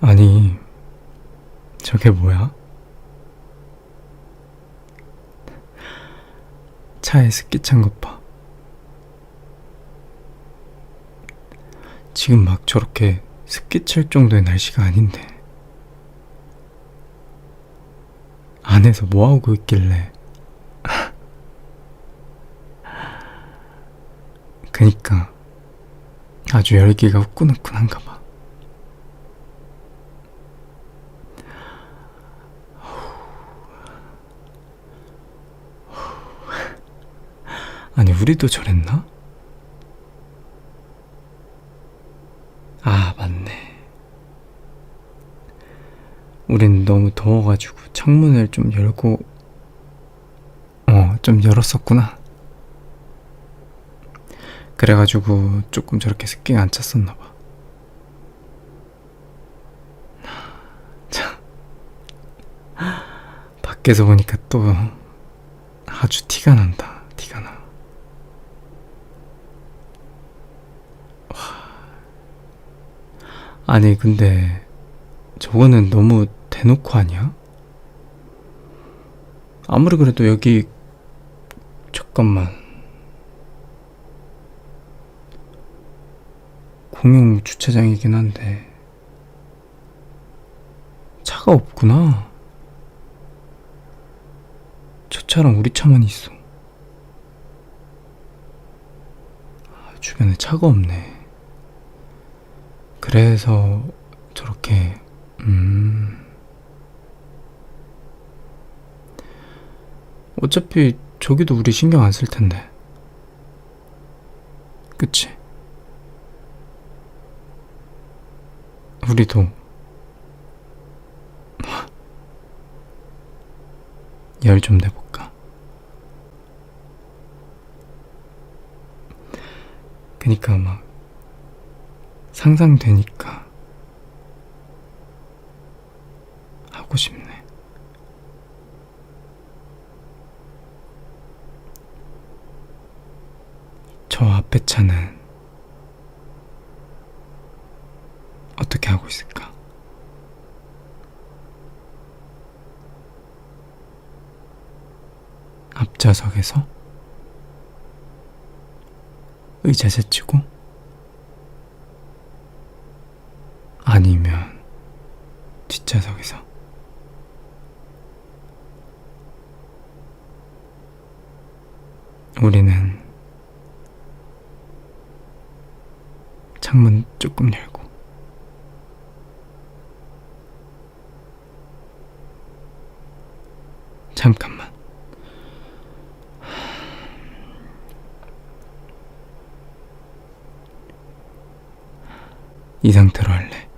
아니, 저게 뭐야? 차에 습기 찬 것 봐. 지금 막 저렇게 습기 찰 정도의 날씨가 아닌데. 안에서 뭐하고 있길래. 그니까, 아주 열기가 후끈후끈한가 봐. 아니, 우리도 저랬나? 아, 맞네. 우린 너무 더워가지고 창문을 좀 열고, 어, 좀 열었었구나. 그래가지고 조금 저렇게 습기가 안 찼었나 봐. 참. 밖에서 보니까 또 아주 티가 난다. 티가 나. 아니 근데 저거는 너무 대놓고 아니야? 아무리 그래도 여기 잠깐만. 공용 주차장이긴 한데 차가 없구나. 저 차랑 우리 차만 있어. 아, 주변에 차가 없네 그래서 저렇게 음 어차피 저기도 우리 신경 안 쓸 텐데 그치? 우리도 열 좀 내볼까? 그니까 막 상상되니까 하고 싶네. 저 앞에 차는 어떻게 하고 있을까? 앞좌석에서 의자 제치고 아니면 뒷좌석에서. 우리는 창문 조금 열고 잠깐만. 이 상태로 할래